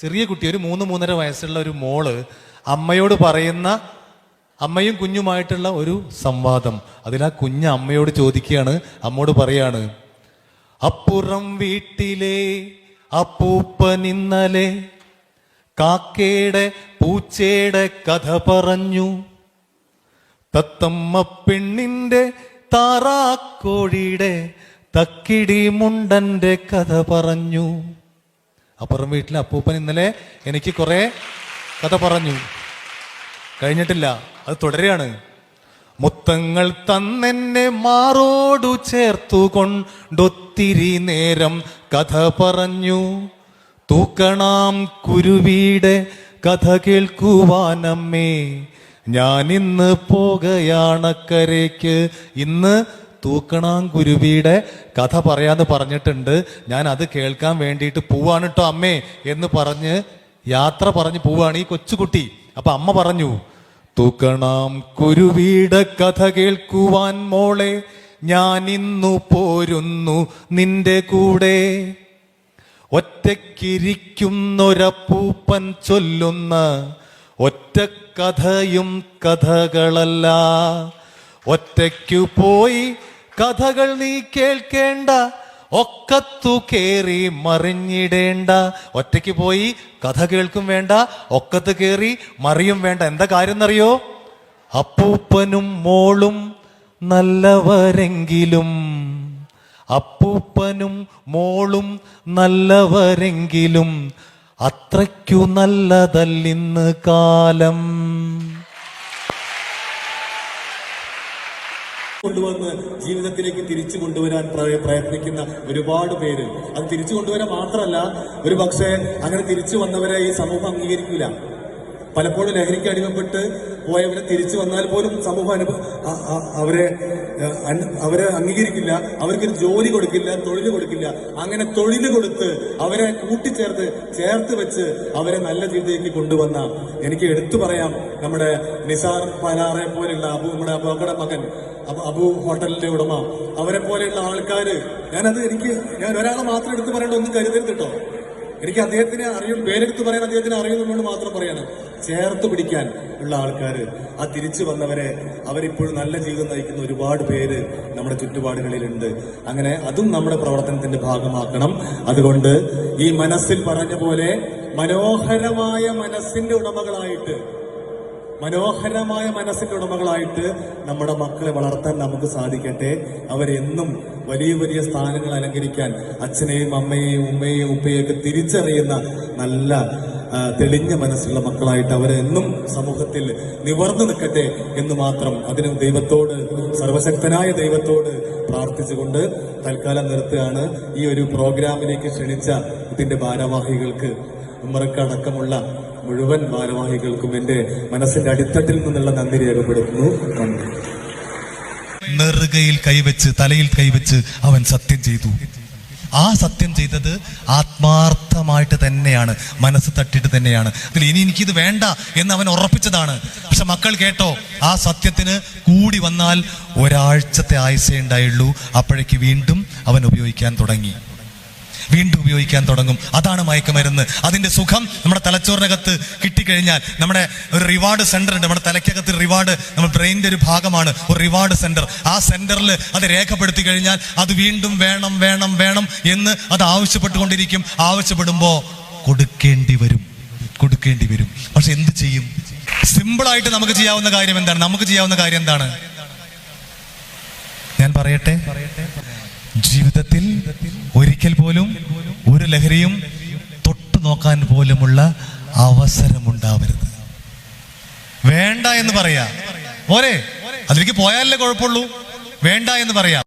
ചെറിയ കുട്ടി ഒരു മൂന്ന് മൂന്നര വയസ്സുള്ള ഒരു മോൾ അമ്മയോട് പറയുന്ന അമ്മയും കുഞ്ഞുമായിട്ടുള്ള ഒരു സംവാദം. അതിൽ ആ കുഞ്ഞ് അമ്മയോട് ചോദിക്കുകയാണ് അമ്മോട് പറയാണ് അപ്പുറം വീട്ടിലെ അപ്പൂപ്പൻ ഇന്നലെ കാക്കയുടെ പൂച്ചയുടെ കഥ പറഞ്ഞു. തത്തമ്മ പെണ്ണിന്റെ താറാക്കോഴിയുടെ തക്കിടി മുണ്ടന്റെ കഥ പറഞ്ഞു. അപ്പുറം വീട്ടിലെ അപ്പൂപ്പൻ ഇന്നലെ എനിക്ക് കുറെ കഥ പറഞ്ഞു. കഴിഞ്ഞിട്ടില്ല. അത് തുടരുകയാണ്. മുത്തങ്ങൾ തന്നെന്നെ മാറോടു ചേർത്തു കൊണ്ടൊത്തിരി നേരം കഥ പറഞ്ഞു. തൂക്കണാം കുരുവിയുടെ കഥ കേൾക്കുവാനമ്മേ. ഞാൻ ഇന്ന് പോകയാണക്കരയ്ക്ക് ഇന്ന് തൂക്കണാം കുരുവിയുടെ കഥ പറയാന്ന് പറഞ്ഞിട്ടുണ്ട്. ഞാൻ അത് കേൾക്കാൻ വേണ്ടിയിട്ട് പോവാണ് കേട്ടോ അമ്മേ എന്ന് പറഞ്ഞ് യാത്ര പറഞ്ഞ് പോവാണ് ഈ കൊച്ചുകുട്ടി. അപ്പൊ അമ്മ പറഞ്ഞു തൂക്കണാം കുരുവിയുടെ കഥ കേൾക്കുവാൻ മോളെ ഞാൻ ഇന്നു പോരുന്നു നിന്റെ കൂടെ. ഒറ്റക്കിരിക്കുന്നൊരപ്പൂപ്പൻ ചൊല്ലുന്ന ഒറ്റ കഥയും കഥകളല്ല. ഒറ്റയ്ക്കു പോയി കഥകൾ നീ കേൾക്കേണ്ട ഒക്കത്തു കേറി മറിഞ്ഞിടേണ്ട. ഒറ്റയ്ക്ക് പോയി കഥ കേൾക്കും വേണ്ട ഒക്കത്ത് കേറി മറിയും വേണ്ട. എന്താ കാര്യം എന്നറിയോ? അപ്പൂപ്പനും മോളും നല്ലവരെങ്കിലും അപ്പൂപ്പനും മോളും നല്ലവരെങ്കിലും അത്രയ്ക്കു നല്ലതല്ലിന്ന് കാലം. കൊണ്ടുവന്ന് ജീവിതത്തിലേക്ക് തിരിച്ചു കൊണ്ടുവരാൻ പ്രയത്നിക്കുന്ന ഒരുപാട് പേര്. അത് തിരിച്ചു കൊണ്ടുവരാൻ മാത്രമല്ല ഒരു പക്ഷേ അങ്ങനെ തിരിച്ചു വന്നവരെ ഈ സമൂഹം അംഗീകരിക്കില്ല പലപ്പോഴും ലഹരിക്ക് അടിമപ്പെട്ട് പോയവരെ തിരിച്ചു വന്നാൽ പോലും സമൂഹം അനുഭവ അവരെ അവരെ അംഗീകരിക്കില്ല അവർക്കൊരു ജോലി കൊടുക്കില്ല തൊഴിൽ കൊടുക്കില്ല. അങ്ങനെ തൊഴിൽ കൊടുത്ത് അവരെ കൂട്ടിച്ചേർത്ത് ചേർത്ത് വെച്ച് അവരെ നല്ല ജീവിതത്തിലേക്ക് കൊണ്ടുവന്ന എനിക്ക് എടുത്തു പറയാം നമ്മുടെ നിസാർ പലാറെ പോലെയുള്ള അബു നമ്മുടെ അബുടെ മകൻ അബു ഹോട്ടലിന്റെ ഉടമ. അവരെ പോലെയുള്ള ആൾക്കാര് ഞാനത് എനിക്ക് ഞാൻ ഒരാളെ മാത്രം എടുത്തു പറയേണ്ട ഒന്നും കരുതരുത് കേട്ടോ. എനിക്ക് അദ്ദേഹത്തിനെ അറിയും പേരെടുത്ത് പറയാൻ അദ്ദേഹത്തിന് അറിയുന്നതുകൊണ്ട് മാത്രം പറയാണ്. ചേർത്ത് പിടിക്കാൻ ഉള്ള ആൾക്കാർ ആ തിരിച്ചു വന്നവരെ അവരിപ്പോഴും നല്ല ജീവിതം നയിക്കുന്ന ഒരുപാട് പേര് നമ്മുടെ ചുറ്റുപാടുകളിലുണ്ട്. അങ്ങനെ അതും നമ്മുടെ പ്രവർത്തനത്തിന്റെ ഭാഗമാക്കണം. അതുകൊണ്ട് ഈ മനസ്സിൽ പറഞ്ഞ പോലെ മനോഹരമായ മനസ്സിന്റെ ഉടമകളായിട്ട് മനോഹരമായ മനസ്സിന്റെ ഉടമകളായിട്ട് നമ്മുടെ മക്കളെ വളർത്താൻ നമുക്ക് സാധിക്കട്ടെ. അവരെന്നും വലിയ വലിയ സ്ഥാനങ്ങൾ അലങ്കരിക്കാൻ അച്ഛനെയും അമ്മയെയും ഉമ്മയെയും ഉപ്പയെയും ഒക്കെ തിരിച്ചറിയുന്ന നല്ല തെളിഞ്ഞ മനസ്സുള്ള മക്കളായിട്ട് അവരെന്നും സമൂഹത്തിൽ നിവർന്നു നിൽക്കട്ടെ എന്ന് മാത്രം അതിന് ദൈവത്തോട് സർവശക്തനായ ദൈവത്തോട് പ്രാർത്ഥിച്ചുകൊണ്ട് തൽക്കാലം നിർത്തുകയാണ്. ഈ ഒരു പ്രോഗ്രാമിലേക്ക് ക്ഷണിച്ച ഇതിന്റെ ഭാരവാഹികൾക്ക് ഉമ്മറക്കടക്കമുള്ള മുഴുവൻ ഭാരവാഹികൾക്കും എന്റെ മനസ്സിന്റെ അടിത്തട്ടിൽ നിന്നുള്ള നന്ദി രേഖപ്പെടുത്തുന്നു. നെറുകയിൽ കൈവച്ച് തലയിൽ കൈവച്ച് അവൻ സത്യം ചെയ്തു. ആ സത്യം ചെയ്തത് ആത്മാർത്ഥമായിട്ട് തന്നെയാണ്. മനസ്സ് തട്ടിട്ട് തന്നെയാണ്. അതിൽ ഇനി എനിക്കിത് വേണ്ട എന്ന് അവൻ ഉറപ്പിച്ചതാണ്. പക്ഷെ മക്കൾ കേട്ടോ ആ സത്യത്തിന് കൂടി വന്നാൽ ഒരാഴ്ചത്തെ ആയുസേ ഉണ്ടായുള്ളൂ. അപ്പോഴേക്ക് വീണ്ടും അവൻ ഉപയോഗിക്കാൻ തുടങ്ങി. വീണ്ടും ഉപയോഗിക്കാൻ തുടങ്ങും. അതാണ് മയക്കുമരുന്ന്. അതിന്റെ സുഖം നമ്മുടെ തലച്ചോറിനകത്ത് കിട്ടിക്കഴിഞ്ഞാൽ നമ്മുടെ ഒരു റിവാർഡ് സെന്റർ ഉണ്ട്. നമ്മുടെ തലയ്ക്കകത്ത് റിവാർഡ് നമ്മുടെ ബ്രെയിനിന്റെ ഒരു ഭാഗമാണ് ഒരു റിവാർഡ് സെന്റർ ആ സെന്ററിൽ അത് രേഖപ്പെടുത്തി കഴിഞ്ഞാൽ അത് വീണ്ടും വേണം വേണം വേണം എന്ന് അത് ആവശ്യപ്പെട്ടുകൊണ്ടിരിക്കും. ആവശ്യപ്പെടുമ്പോൾ കൊടുക്കേണ്ടി വരും. കൊടുക്കേണ്ടി വരും. പക്ഷെ എന്ത് ചെയ്യും? സിമ്പിളായിട്ട് നമുക്ക് ചെയ്യാവുന്ന കാര്യം എന്താണ്? നമുക്ക് ചെയ്യാവുന്ന കാര്യം എന്താണ്? ഞാൻ പറയട്ടെ? ജീവിതത്തിൽ ഒരിക്കൽ പോലും ഒരു ലഹരിയും തൊട്ടു നോക്കാൻ പോലുമുള്ള അവസരമുണ്ടാവരുത്. വേണ്ട എന്ന് പറയാ. പോരെ അതിലേക്ക് പോയാലേ കുഴപ്പമുള്ളൂ? വേണ്ട എന്ന് പറയാം.